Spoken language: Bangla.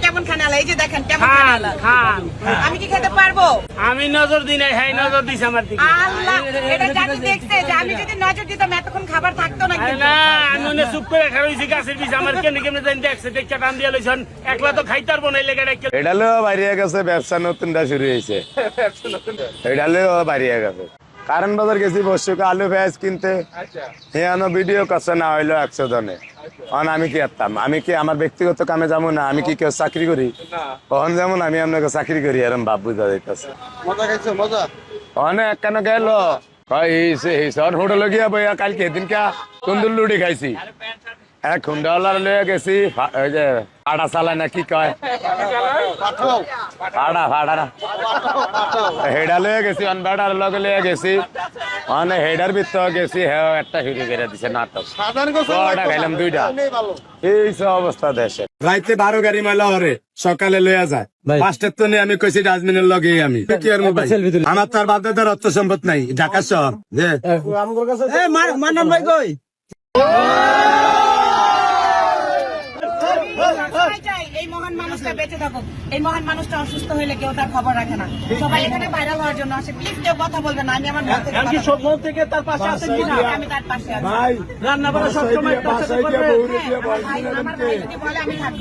খেলা এই যে দেখেন কেমন খান খান আমি কি খেতে পারব? আমি নজর দিই নাই হ্যাঁ নজর দিছে আমার দিকে। আল্লাহ এটা দেখছে যে আমি যদি নজর দিতাম এতক্ষণ খাবার থাকতো না কিন্তু। না আমি মনে চুপ করে গাছের পিছে আমার কেন কেমনে জানি দেখছে দেখছে টান দিয়ে লইছন একলা তো খাইতে পারব না এই লেগে ডাকে এটা বাড়িয়ে গেছে ব্যবসা নতুনটা শুরু হয়েছে। এটা বাড়িয়ে গেছে। কারণ বাজার গেছি বর্ষকে আলু পেঁয়াজ কিনতে। এখানে ভিডিও করছে না হইল একশো জনে। কারণ আমি কি করতাম আমি কি আমার ব্যক্তিগত কামে যাব না? আমি কি কেউ চাকরি করি? কখন যেমন আমি আপনাকে চাকরি করি এরম বাপ বুঝা যাইতেছে। অনেক কেন গেল? হোটেলে গিয়া বইয়া কালকে এদিন দিনকা তন্দুর লুডি খাইছি। এক খুন্ডাওয়ালার লয়ে গেছি ওই যে ফাড়া চালায় না কি কয়? ফাড়া হেডা লয়ে গেছি অন বেড়ার লগে লয়ে গেছি। মানে হেডার ভিতর গেছি হ্যাঁ একটা হিরো দিছে নাটক। ছটা খাইলাম দুইটা। এই সব অবস্থা দেশে। রাইতে বারো গাড়ি মেলা হরে সকালে লইয়া যায়। পাঁচটার তো আমি কইছি ডাস্টবিনের লগে আমি। কি আর মোবাইল? আমার তার বাধ্যতার অর্থ সম্পদ নাই ঢাকা শহর যে। মান্নান ভাই কই সবাই চায় এই মহান মানুষটা বেঁচে থাকুক। এই মহান মানুষটা অসুস্থ হইলে কেউ তার খবর রাখে না। সবাই এখানে ভাইরাল হওয়ার জন্য আসে। প্লিজ কেউ কথা বলবে না আমি আমার থেকে সব মন থেকে তার পাশে আছেন কিনা। আমি তার পাশে আছি। রান্না বাড়া সবসময়। ভাই, আমার ভাই যদি বলে আমি থাকব